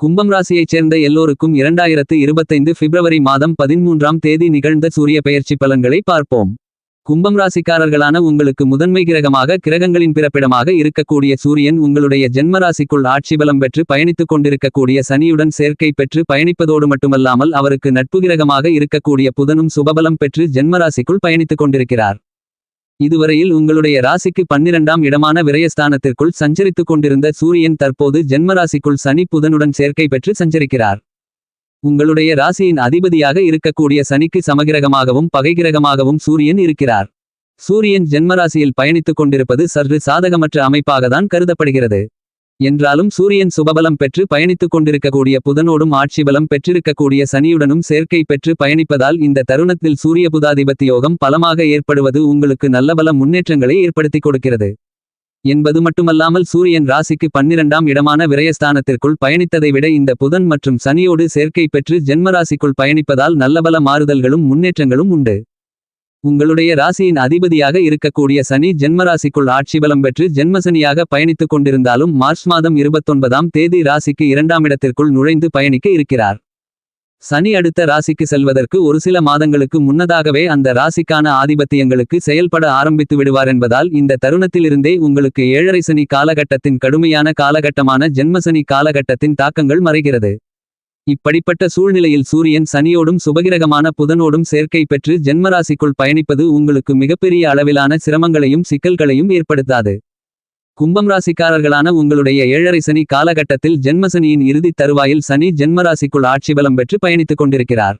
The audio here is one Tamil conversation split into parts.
கும்பம் ராசியைச் சேர்ந்த எல்லோருக்கும் இரண்டாயிரத்து இருபத்தைந்து பிப்ரவரி மாதம் பதிமூன்றாம் தேதி நிகழ்ந்த சூரிய பெயர்ச்சி பலன்களை பார்ப்போம். கும்பம் ராசிக்காரர்களான உங்களுக்கு முதன்மை கிரகமாக கிரகங்களின் பிறப்பிடமாக இருக்கக்கூடிய சூரியன் உங்களுடைய ஜென்ம ராசிக்குள் ஆட்சி பலம் பெற்று பயணித்துக் கொண்டிருக்கக்கூடிய சனியுடன் சேர்க்கை பெற்று பயணிப்பதோடு மட்டுமல்லாமல் அவருக்கு நட்பு கிரகமாக இருக்கக்கூடிய புதனும் சுபபலம் பெற்று ஜென்ம ராசிக்குள் பயணித்துக் கொண்டிருக்கிறார். இதுவரையில் உங்களுடைய ராசிக்கு பன்னிரண்டாம் இடமான விரயஸ்தானத்திற்குள் சஞ்சரித்துக் கொண்டிருந்த சூரியன் தற்போது ஜென்மராசிக்குள் சனி புதனுடன் சேர்க்கை பெற்று சஞ்சரிக்கிறார். உங்களுடைய ராசியின் அதிபதியாக இருக்கக்கூடிய சனிக்கு சமகிரகமாகவும் பகைகிரகமாகவும் சூரியன் இருக்கிறார். சூரியன் ஜென்மராசியில் பயணித்துக் கொண்டிருப்பது சற்று சாதகமற்ற அமைப்பாகத்தான் கருதப்படுகிறது. என்றாலும் சூரியன் சுபபலம் பெற்று பயணித்துக் கொண்டிருக்கக்கூடிய புதனோடும் ஆட்சி பலம் பெற்றிருக்கக்கூடிய சனியுடனும் சேர்க்கை பெற்று பயணிப்பதால் இந்த தருணத்தில் சூரிய புதாதிபத்தி யோகம் பலமாக ஏற்படுவது உங்களுக்கு நல்ல பல முன்னேற்றங்களை ஏற்படுத்திக் கொடுக்கிறது. என்பது மட்டுமல்லாமல் சூரியன் ராசிக்கு பன்னிரண்டாம் இடமான விரயஸ்தானத்திற்குள் பயணித்ததை விட இந்த புதன் மற்றும் சனியோடு சேர்க்கை பெற்று ஜென்மராசிக்குள் பயணிப்பதால் நல்லபல மாறுதல்களும் முன்னேற்றங்களும் உண்டு. உங்களுடைய ராசியின் அதிபதியாக இருக்கக்கூடிய சனி ஜென்மராசிக்குள் ஆட்சி பலம் பெற்று ஜென்மசனியாக பயணித்துக் கொண்டிருந்தாலும் மார்ச் மாதம் இருபத்தொன்பதாம் தேதி ராசிக்கு இரண்டாம் இடத்திற்குள் நுழைந்து பயணிக்க இருக்கிறார். சனி அடுத்த ராசிக்கு செல்வதற்கு ஒரு சில மாதங்களுக்கு முன்னதாகவே அந்த ராசிக்கான ஆதிபத்தியங்களுக்கு செயல்பட ஆரம்பித்து விடுவார் என்பதால் இந்த தருணத்திலிருந்தே உங்களுக்கு ஏழரை சனி காலகட்டத்தின் கடுமையான காலகட்டமான ஜென்மசனி காலகட்டத்தின் தாக்கங்கள் மறைகிறது. இப்படிப்பட்ட சூழ்நிலையில் சூரியன் சனியோடும் சுபகிரகமான புதனோடும் சேர்க்கை பெற்று ஜென்மராசிக்குள் பயணிப்பது உங்களுக்கு மிகப்பெரிய அளவிலான சிரமங்களையும் சிக்கல்களையும் ஏற்படுத்தாது. கும்பம் ராசிக்காரர்களான உங்களுடைய ஏழரை சனி காலகட்டத்தில் ஜென்மசனியின் இறுதித் தருவாயில் சனி ஜென்மராசிக்குள் ஆட்சி பலம் பெற்று பயணித்துக் கொண்டிருக்கிறார்.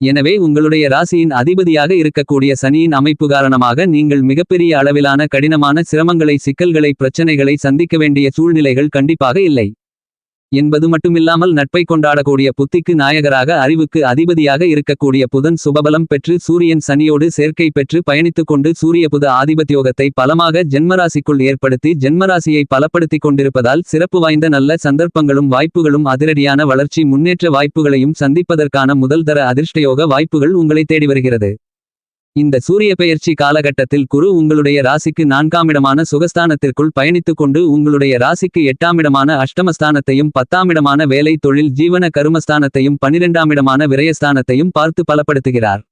எனவே உங்களுடைய ராசியின் அதிபதியாக இருக்கக்கூடிய சனியின் அமைப்பு காரணமாக நீங்கள் மிகப்பெரிய அளவிலான கடினமான சிரமங்களை சிக்கல்களை பிரச்சனைகளை சந்திக்க வேண்டிய சூழ்நிலைகள் கண்டிப்பாக இல்லை. என்பது மட்டுமில்லாமல் நட்பை கொண்டாடக்கூடிய புத்திக்கு நாயகராக அறிவுக்கு அதிபதியாக இருக்கக்கூடிய புதன் சுபபலம் பெற்று சூரியன் சனியோடு சேர்க்கை பெற்று பயணித்துக் கொண்டு சூரிய புத ஆதிபத்தியோகத்தை பலமாக ஜென்மராசிக்குள் ஏற்படுத்தி ஜென்மராசியை பலப்படுத்திக் கொண்டிருப்பதால் சிறப்பு வாய்ந்த நல்ல சந்தர்ப்பங்களும் வாய்ப்புகளும் அதிரடியான வளர்ச்சி முன்னேற்ற வாய்ப்புகளையும் சந்திப்பதற்கான முதல் தர அதிர்ஷ்டயோக வாய்ப்புகள் உங்களை தேடி வருகிறது. இந்த சூரிய பெயர்ச்சி காலகட்டத்தில் குரு உங்களுடைய ராசிக்கு நான்காமிடமான சுகஸ்தானத்திற்குள் பயணித்துக் கொண்டு உங்களுடைய ராசிக்கு எட்டாமிடமான அஷ்டமஸ்தானத்தையும் பத்தாமிடமான வேலை தொழில் ஜீவன கருமஸ்தானத்தையும் பனிரெண்டாமிடமான விரயஸ்தானத்தையும் பார்த்து பலப்படுத்துகிறார்.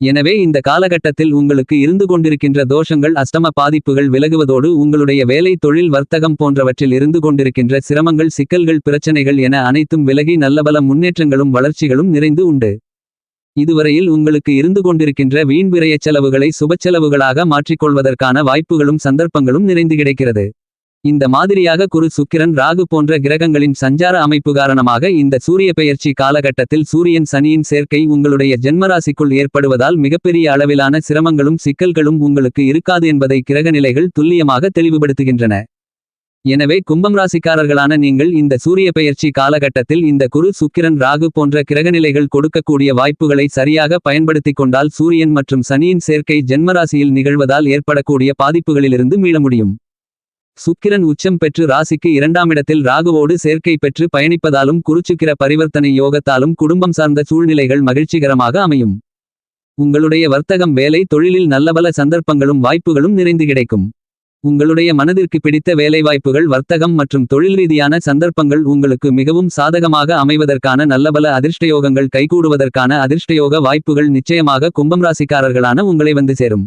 எனவே இந்த காலகட்டத்தில் உங்களுக்கு இருந்து கொண்டிருக்கின்ற தோஷங்கள் அஷ்டம பாதிப்புகள் விலகுவதோடு உங்களுடைய வேலை தொழில் வர்த்தகம் போன்றவற்றில் இருந்து கொண்டிருக்கின்ற சிரமங்கள் சிக்கல்கள் பிரச்சனைகள் என அனைத்தும் விலகி நல்லபல முன்னேற்றங்களும் வளர்ச்சிகளும் நிறைந்து உண்டு. இதுவரையில் உங்களுக்கு இருந்து கொண்டிருக்கின்ற வீண் செலவுகளை சுபச்செலவுகளாக மாற்றிக்கொள்வதற்கான வாய்ப்புகளும் சந்தர்ப்பங்களும் நிறைந்து கிடைக்கிறது. இந்த மாதிரியாக குரு சுக்கிரன் ராகு போன்ற கிரகங்களின் சஞ்சார அமைப்பு காரணமாக இந்த சூரிய பெயர்ச்சி காலகட்டத்தில் சூரியன் சனியின் சேர்க்கை உங்களுடைய ஜென்மராசிக்குள் ஏற்படுவதால் மிகப்பெரிய அளவிலான சிரமங்களும் சிக்கல்களும் உங்களுக்கு இருக்காது என்பதை கிரகநிலைகள் துல்லியமாக தெளிவுபடுத்துகின்றன. எனவே கும்பம் ராசிக்காரர்களான நீங்கள் இந்த சூரிய பெயர்ச்சி காலகட்டத்தில் இந்த குரு சுக்கிரன் ராகு போன்ற கிரகநிலைகள் கொடுக்கக்கூடிய வாய்ப்புகளை சரியாக பயன்படுத்திக் கொண்டால் சூரியன் மற்றும் சனியின் சேர்க்கை ஜென்மராசியில் நிகழ்வதால் ஏற்படக்கூடிய பாதிப்புகளிலிருந்து மீள முடியும். சுக்கிரன் உச்சம் பெற்று ராசிக்கு இரண்டாம் இடத்தில் ராகுவோடு சேர்க்கை பெற்று பயணிப்பதாலும் குருச்சுக்கிர பரிவர்த்தனை யோகத்தாலும் குடும்பம் சார்ந்த சூழ்நிலைகள் மகிழ்ச்சிகரமாக அமையும். உங்களுடைய வர்த்தகம் வேலை தொழிலில் நல்லபல சந்தர்ப்பங்களும் வாய்ப்புகளும் நிறைந்து கிடைக்கும். உங்களுடைய மனதிற்கு பிடித்த வேலைவாய்ப்புகள் வர்த்தகம் மற்றும் தொழில் ரீதியான சந்தர்ப்பங்கள் உங்களுக்கு மிகவும் சாதகமாக அமைவதற்கான நல்லபல அதிர்ஷ்டயோகங்கள் கைகூடுவதற்கான அதிர்ஷ்டயோக வாய்ப்புகள் நிச்சயமாக கும்பம் ராசிக்காரர்களான உங்களை வந்து சேரும்.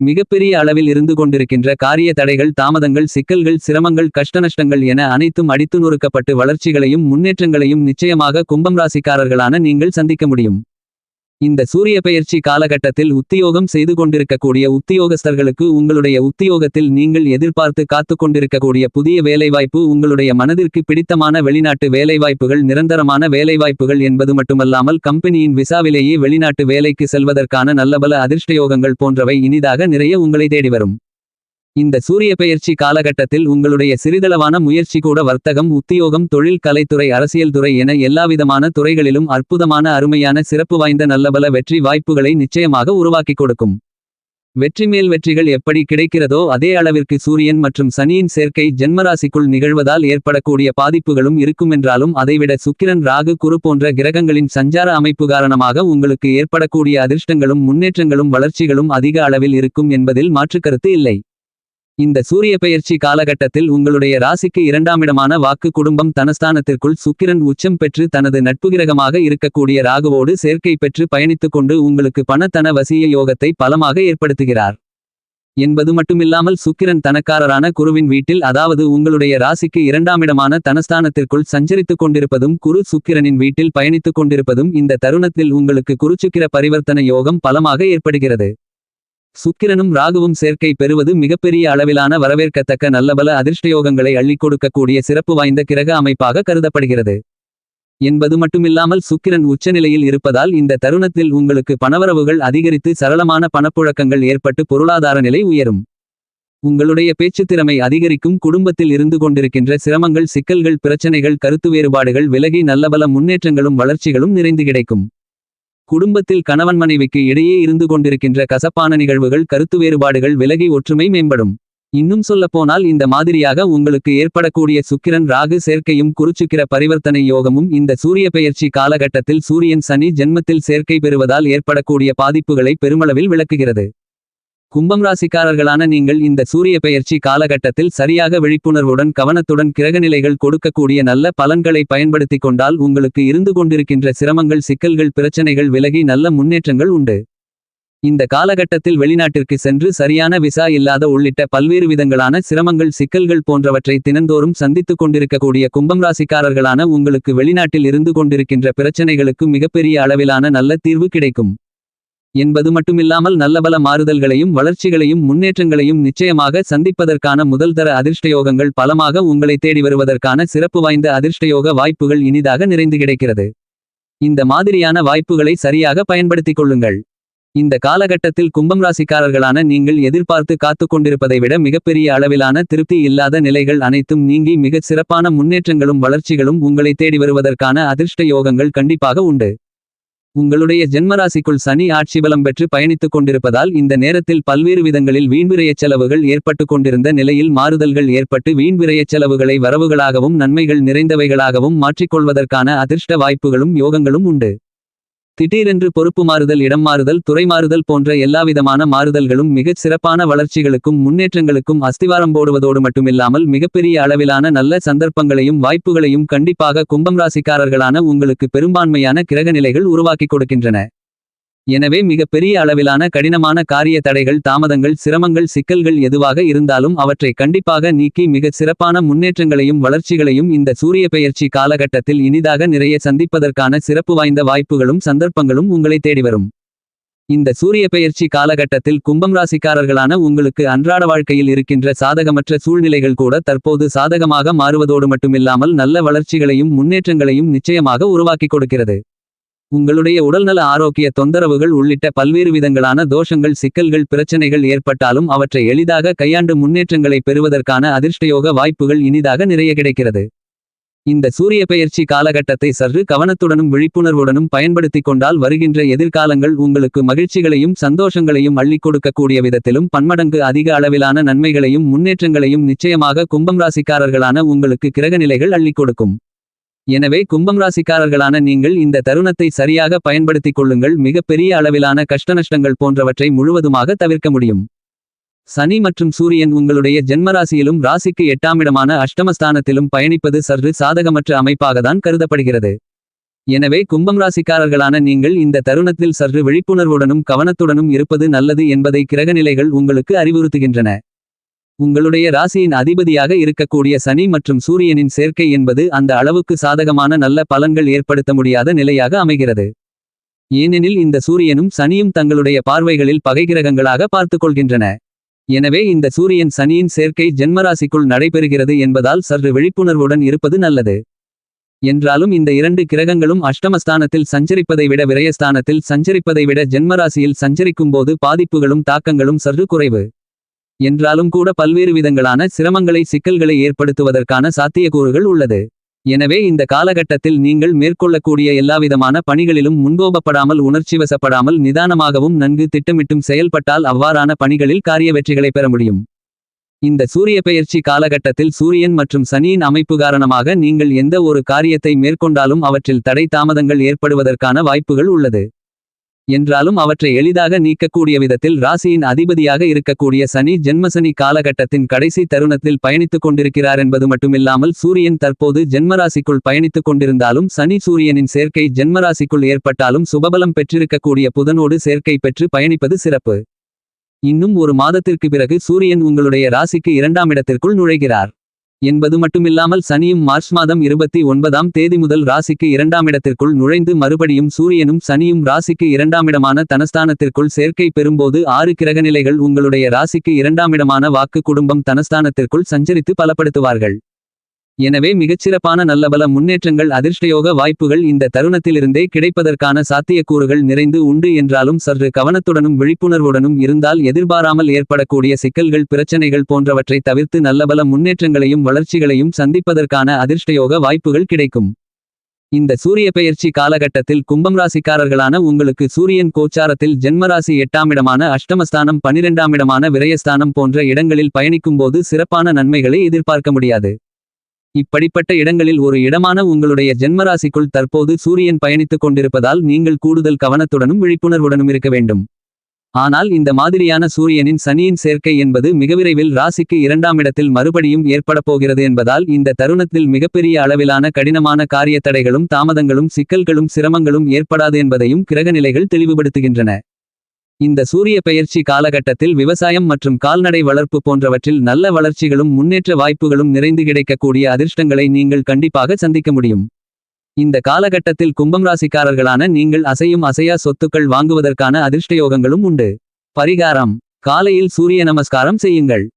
மிகப்பெரிய அளவில் இருந்து கொண்டிருக்கின்ற காரிய தடைகள் தாமதங்கள் சிக்கல்கள் சிரமங்கள் கஷ்டநஷ்டங்கள் என அனைத்தும் அடித்து நொறுக்கப்பட்டு வளர்ச்சிகளையும் முன்னேற்றங்களையும் நிச்சயமாக கும்பம் ராசிக்காரர்களான நீங்கள் சந்திக்க முடியும். இந்த சூரிய பெயர்ச்சி காலகட்டத்தில் உத்தியோகம் செய்து கொண்டிருக்கக்கூடிய உத்தியோகஸ்தர்களுக்கு உங்களுடைய உத்தியோகத்தில் நீங்கள் எதிர்பார்த்து காத்து கொண்டிருக்கக்கூடிய புதிய வேலைவாய்ப்பு உங்களுடைய மனதிற்கு பிடித்தமான வெளிநாட்டு வேலைவாய்ப்புகள் நிரந்தரமான வேலைவாய்ப்புகள் என்பது மட்டுமல்லாமல் கம்பெனியின் விசாவிலேயே வெளிநாட்டு வேலைக்கு செல்வதற்கான நல்லபல அதிர்ஷ்டயோகங்கள் போன்றவை இனிதாக நிறைய உங்களை தேடி வரும். இந்த சூரிய பெயர்ச்சி காலகட்டத்தில் உங்களுடைய சிறிதளவான முயற்சி கூட வர்த்தகம் உத்தியோகம் தொழில் கலைத்துறை அரசியல் துறை என எல்லாவிதமான துறைகளிலும் அற்புதமான அருமையான சிறப்பு வாய்ந்த நல்லபல வெற்றி வாய்ப்புகளை நிச்சயமாக உருவாக்கிக் கொடுக்கும். வெற்றி மேல் வெற்றிகள் எப்படி கிடைக்கிறதோ அதே அளவிற்கு சூரியன் மற்றும் சனியின் சேர்க்கை ஜென்மராசிக்குள் நிகழ்வதால் ஏற்படக்கூடிய பாதிப்புகளும் இருக்குமென்றாலும் அதைவிட சுக்கிரன் ராகு குரு போன்ற கிரகங்களின் சஞ்சார அமைப்பு காரணமாக உங்களுக்கு ஏற்படக்கூடிய அதிர்ஷ்டங்களும் முன்னேற்றங்களும் வளர்ச்சிகளும் அதிக அளவில் இருக்கும் என்பதில் மாற்றுக்கருத்து இல்லை. இந்த சூரிய பெயர்ச்சி காலகட்டத்தில் உங்களுடைய ராசிக்கு இரண்டாமிடமான வாக்கு குடும்பம் தனஸ்தானத்திற்குள் சுக்கிரன் உச்சம் பெற்று தனது நட்புகிரகமாக இருக்கக்கூடிய ராகுவோடு சேர்க்கை பெற்று பயணித்துக் கொண்டு உங்களுக்கு பணத்தன வசிய யோகத்தை பலமாக ஏற்படுத்துகிறார். என்பது மட்டுமில்லாமல் சுக்கிரன் தனக்காரரான குருவின் வீட்டில் அதாவது உங்களுடைய ராசிக்கு இரண்டாமிடமான தனஸ்தானத்திற்குள் சஞ்சரித்துக் கொண்டிருப்பதும் குரு சுக்கிரனின் வீட்டில் பயணித்துக் கொண்டிருப்பதும் இந்த தருணத்தில் உங்களுக்கு குருச்சுக்கிர பரிவர்த்தன யோகம் பலமாக ஏற்படுகிறது. சுக்கிரனும் ராகுவும் சேர்க்கை பெறுவது மிகப்பெரிய அளவிலான வரவேற்கத்தக்க நல்லபல அதிர்ஷ்டயோகங்களை அள்ளிக் கொடுக்கக்கூடிய சிறப்பு வாய்ந்த கிரக அமைப்பாக கருதப்படுகிறது. என்பது மட்டுமில்லாமல் சுக்கிரன் உச்சநிலையில் இருப்பதால் இந்த தருணத்தில் உங்களுக்கு பணவரவுகள் அதிகரித்து சரளமான பணப்புழக்கங்கள் ஏற்பட்டு பொருளாதார நிலை உயரும். உங்களுடைய பேச்சு திறமை அதிகரிக்கும் குடும்பத்தில் இருந்து கொண்டிருக்கின்ற சிரமங்கள் சிக்கல்கள் பிரச்சனைகள் கருத்து வேறுபாடுகள் விலகி நல்லபல முன்னேற்றங்களும் வளர்ச்சிகளும் நிறைந்து கிடைக்கும். குடும்பத்தில் கணவன் மனைவிக்கு இடையே இருந்து கொண்டிருக்கின்ற கசப்பான நிகழ்வுகள் கருத்து வேறுபாடுகள் விலகி ஒற்றுமை மேம்படும். இன்னும் சொல்லப்போனால் இந்த மாதிரியாக உங்களுக்கு ஏற்படக்கூடிய சுக்கிரன் ராகு சேர்க்கையும் குருச்சுக்கிர பரிவர்த்தனை யோகமும் இந்த சூரிய பெயர்ச்சி காலகட்டத்தில் சூரியன் சனி ஜென்மத்தில் சேர்க்கை பெறுவதால் ஏற்படக்கூடிய பாதிப்புகளை பெருமளவில் விளக்குகிறது. கும்பம் ராசிக்காரர்களான நீங்கள் இந்த சூரிய பெயர்ச்சி காலகட்டத்தில் சரியாக விழிப்புணர்வுடன் கவனத்துடன் கிரகநிலைகள் கொடுக்கக்கூடிய நல்ல பலன்களை பயன்படுத்திக் கொண்டால் உங்களுக்கு இருந்து கொண்டிருக்கின்ற சிரமங்கள் சிக்கல்கள் பிரச்சனைகள் விலகி நல்ல முன்னேற்றங்கள் உண்டு. இந்த காலகட்டத்தில் வெளிநாட்டிற்கு சென்று சரியான விசா இல்லாத உள்ளிட்ட பல்வேறு விதங்களான சிரமங்கள் சிக்கல்கள் போன்றவற்றை தினந்தோறும் சந்தித்துக் கொண்டிருக்கக்கூடிய கும்பம் ராசிக்காரர்களான உங்களுக்கு வெளிநாட்டில் இருந்து கொண்டிருக்கின்ற பிரச்சனைகளுக்கு மிகப்பெரிய அளவிலான நல்ல தீர்வு கிடைக்கும். என்பது மட்டுமில்லாமல் நல்லபல மாறுதல்களையும் வளர்ச்சிகளையும் முன்னேற்றங்களையும் நிச்சயமாக சந்திப்பதற்கான முதல்தர அதிர்ஷ்டயோகங்கள் பலமாக உங்களை தேடி வருவதற்கான சிறப்பு வாய்ந்த அதிர்ஷ்டயோக வாய்ப்புகள் இனிதாக நிறைந்து கிடைக்கிறது. இந்த மாதிரியான வாய்ப்புகளை சரியாக பயன்படுத்திக் கொள்ளுங்கள். இந்த காலகட்டத்தில் கும்பம் ராசிக்காரர்களான நீங்கள் எதிர்பார்த்து காத்துக் கொண்டிருப்பதை விட மிகப்பெரிய அளவிலான திருப்தி இல்லாத நிலைகள் அனைத்தும் நீங்கி மிகச் சிறப்பான முன்னேற்றங்களும் வளர்ச்சிகளும் உங்களை தேடி வருவதற்கான அதிர்ஷ்ட யோகங்கள் கண்டிப்பாக உண்டு. உங்களுடைய ஜென்மராசிக்குள் சனி ஆட்சி பலம் பெற்று பயணித்துக் கொண்டிருப்பதால் இந்த நேரத்தில் பல்வேறு விதங்களில் வீண்விரையச் செலவுகள் ஏற்பட்டு கொண்டிருந்த நிலையில் மாறுதல்கள் ஏற்பட்டு வீண்விரையச் செலவுகளை வரவுகளாகவும் நன்மைகள் நிறைந்தவைகளாகவும் மாற்றிக்கொள்வதற்கான அதிர்ஷ்ட வாய்ப்புகளும் யோகங்களும் உண்டு. திடீரென்று பொறுப்பு மாறுதல் இடம் மாறுதல் துறை மாறுதல் போன்ற எல்லாவிதமான மாறுதல்களும் மிகச் சிறப்பான வளர்ச்சிகளுக்கும் முன்னேற்றங்களுக்கும் அஸ்திவாரம் போடுவதோடு மட்டுமில்லாமல் மிகப்பெரிய அளவிலான நல்ல சந்தர்ப்பங்களையும் வாய்ப்புகளையும் கண்டிப்பாக கும்பம் ராசிக்காரர்களான உங்களுக்கு பெரும்பான்மையான கிரகநிலைகள் உருவாக்கிக் கொடுக்கின்றன. எனவே மிக பெரிய அளவிலான கடினமான காரிய தடைகள் தாமதங்கள் சிரமங்கள் சிக்கல்கள் எதுவாக இருந்தாலும் அவற்றை கண்டிப்பாக நீக்கி மிகச் சிறப்பான முன்னேற்றங்களையும் வளர்ச்சிகளையும் இந்த சூரிய பெயர்ச்சி காலகட்டத்தில் இனிதாக நிறைய சந்திப்பதற்கான சிறப்பு வாய்ந்த வாய்ப்புகளும் சந்தர்ப்பங்களும் உங்களை தேடி வரும். இந்த சூரிய பெயர்ச்சி காலகட்டத்தில் கும்பம் ராசிக்காரர்களான உங்களுக்கு அன்றாட வாழ்க்கையில் இருக்கின்ற சாதகமற்ற சூழ்நிலைகள் கூட தற்போது சாதகமாக மாறுவதோடு மட்டுமில்லாமல் நல்ல வளர்ச்சிகளையும் முன்னேற்றங்களையும் நிச்சயமாக உருவாக்கிக் கொடுக்கிறது. உங்களுடைய உடல்நல ஆரோக்கிய தொந்தரவுகள் உள்ளிட்ட பல்வேறு விதங்களான தோஷங்கள் சிக்கல்கள் பிரச்சனைகள் ஏற்பட்டாலும் அவற்றை எளிதாக கையாண்டு முன்னேற்றங்களை பெறுவதற்கான அதிர்ஷ்டயோக வாய்ப்புகள் இனிதாக நிறைய கிடைக்கிறது. இந்த சூரிய பெயர்ச்சி காலகட்டத்தை சற்று கவனத்துடனும் விழிப்புணர்வுடனும் பயன்படுத்திக் கொண்டால் வருகின்ற எதிர்காலங்கள் உங்களுக்கு மகிழ்ச்சிகளையும் சந்தோஷங்களையும் அள்ளிக் கொடுக்கக்கூடிய விதத்திலும் பன்மடங்கு அதிக அளவிலான நன்மைகளையும் முன்னேற்றங்களையும் நிச்சயமாக கும்பம் ராசிக்காரர்களான உங்களுக்கு கிரகநிலைகள் அள்ளிக் கொடுக்கும். எனவே கும்பம் ராசிக்காரர்களான நீங்கள் இந்த தருணத்தை சரியாக பயன்படுத்திக் கொள்ளுங்கள். மிகப்பெரிய அளவிலான கஷ்டநஷ்டங்கள் போன்றவற்றை முழுவதுமாக தவிர்க்க முடியும். சனி மற்றும் சூரியன் உங்களுடைய ஜென்மராசியிலும் ராசிக்கு எட்டாமிடமான அஷ்டமஸ்தானத்திலும் பயணிப்பது சற்று சாதகமற்ற அமைப்பாகத்தான் கருதப்படுகிறது. எனவே கும்பம் ராசிக்காரர்களான நீங்கள் இந்த தருணத்தில் சற்று விழிப்புணர்வுடனும் கவனத்துடனும் இருப்பது நல்லது என்பதை கிரகநிலைகள் உங்களுக்கு அறிவுறுத்துகின்றன. உங்களுடைய ராசியின் அதிபதியாக இருக்கக்கூடிய சனி மற்றும் சூரியனின் சேர்க்கை என்பது அந்த அளவுக்கு சாதகமான நல்ல பலன்கள் ஏற்படுத்த முடியாத நிலையாக அமைகிறது. ஏனெனில் இந்த சூரியனும் சனியும் தங்களுடைய பார்வைகளில் பகைகிரகங்களாக பார்த்துக் கொள்கின்றன எனவே இந்த சூரியன் சனியின் சேர்க்கை ஜென்மராசிக்குள் நடைபெறுகிறது என்பதால் சற்று விழிப்புணர்வுடன் இருப்பது நல்லது. என்றாலும் இந்த இரண்டு கிரகங்களும் அஷ்டமஸ்தானத்தில் சஞ்சரிப்பதை விட விரயஸ்தானத்தில் சஞ்சரிப்பதை விட ஜென்மராசியில் சஞ்சரிக்கும்போது பாதிப்புகளும் தாக்கங்களும் சற்று குறைவு. என்றாலும் கூட பல்வேறு விதங்களான சிரமங்களை சிக்கல்களை ஏற்படுத்துவதற்கான சாத்தியக்கூறுகள் உள்ளது. எனவே இந்த காலகட்டத்தில் நீங்கள் மேற்கொள்ளக்கூடிய எல்லாவிதமான பணிகளிலும் முன்கோபப்படாமல் உணர்ச்சிவசப்படாமல் நிதானமாகவும் நன்கு திட்டமிட்டும் செயல்பட்டால் அவ்வாறான பணிகளில் காரிய வெற்றிகளை பெற முடியும். இந்த சூரிய பெயர்ச்சி காலகட்டத்தில் சூரியன் மற்றும் சனியின் அமைப்பு காரணமாக நீங்கள் எந்த ஒரு காரியத்தை மேற்கொண்டாலும் அவற்றில் தடை தாமதங்கள் ஏற்படுவதற்கான வாய்ப்புகள் உள்ளது. என்றாலும் அவற்றை எளிதாக நீக்கக்கூடிய விதத்தில் ராசியின் அதிபதியாக இருக்கக்கூடிய சனி ஜென்மசனி காலகட்டத்தின் கடைசி தருணத்தில் பயணித்துக் கொண்டிருக்கிறார் என்பது மட்டுமில்லாமல் சூரியன் தற்போது ஜென்மராசிக்குள் பயணித்துக் கொண்டிருந்தாலும் சனி சூரியனின் சேர்க்கை ஜென்மராசிக்குள் ஏற்பட்டாலும் சுபபலம் பெற்றிருக்கக்கூடிய புதனோடு சேர்க்கை பெற்று பயணிப்பது சிறப்பு. இன்னும் ஒரு மாதத்திற்கு பிறகு சூரியன் உங்களுடைய ராசிக்கு இரண்டாம் இடத்திற்குள் நுழைகிறார். என்பது மட்டுமில்லாமல் சனியும் மார்ச் மாதம் இருபத்தி ஒன்பதாம் தேதி முதல் ராசிக்கு இரண்டாம் இடத்திற்குள் நுழைந்து மறுபடியும் சூரியனும் சனியும் ராசிக்கு இரண்டாம் இடமான தனஸ்தானத்திற்குள் சேர்க்கை பெறும்போது ஆறு கிரகநிலைகள் உங்களுடைய ராசிக்கு இரண்டாமிடமான வாக்கு குடும்பம் தனஸ்தானத்திற்குள் சஞ்சரித்து பலப்படுத்துவார்கள். எனவே மிகச்சிறப்பான நல்லபல முன்னேற்றங்கள் அதிர்ஷ்டயோக வாய்ப்புகள் இந்த தருணத்திலிருந்தே கிடைப்பதற்கான சாத்தியக்கூறுகள் நிறைந்து உண்டு என்றாலும் சற்று கவனத்துடனும் விழிப்புணர்வுடனும் இருந்தால் எதிர்பாராமல் ஏற்படக்கூடிய சிக்கல்கள் பிரச்சனைகள் போன்றவற்றை தவிர்த்து நல்லபல முன்னேற்றங்களையும் வளர்ச்சிகளையும் சந்திப்பதற்கான அதிர்ஷ்டயோக வாய்ப்புகள் கிடைக்கும். இந்த சூரிய பெயர்ச்சி காலகட்டத்தில் கும்பம் ராசிக்காரர்களான உங்களுக்கு சூரியன் கோச்சாரத்தில் ஜென்மராசி எட்டாம் இடமான அஷ்டமஸ்தானம் பனிரெண்டாமிடமான விரயஸ்தானம் போன்ற இடங்களில் பயணிக்கும்போது சிறப்பான நன்மைகளை எதிர்பார்க்க முடியாது. இப்படிப்பட்ட இடங்களில் ஒரு இடமான உங்களுடைய ஜென்மராசிக்குள் தற்போது சூரியன் பயணித்துக் கொண்டிருப்பதால் நீங்கள் கூடுதல் கவனத்துடனும் விழிப்புணர்வுடனும் இருக்க வேண்டும். ஆனால் இந்த மாதிரியான சூரியனின் சனியின் சேர்க்கை என்பது மிக விரைவில் ராசிக்கு இரண்டாம் இடத்தில் மறுபடியும் ஏற்படப் போகிறது என்பதால் இந்த தருணத்தில் மிகப்பெரிய அளவிலான கடினமான காரிய தடைகளும் தாமதங்களும் சிக்கல்களும் சிரமங்களும் ஏற்படாது என்பதையும் கிரகநிலைகள் தெளிவுபடுத்துகின்றன. இந்த சூரிய பெயர்ச்சி காலகட்டத்தில் விவசாயம் மற்றும் கால்நடை வளர்ப்பு போன்றவற்றில் நல்ல வளர்ச்சிகளும் முன்னேற்ற வாய்ப்புகளும் நிறைந்து கிடைக்கக்கூடிய அதிர்ஷ்டங்களை நீங்கள் கண்டிப்பாக சந்திக்க முடியும். இந்த காலகட்டத்தில் கும்பம் ராசிக்காரர்களான நீங்கள் அசையும் அசையா சொத்துக்கள் வாங்குவதற்கான அதிர்ஷ்டயோகங்களும் உண்டு. பரிகாரம். காலையில் சூரிய நமஸ்காரம் செய்யுங்கள்.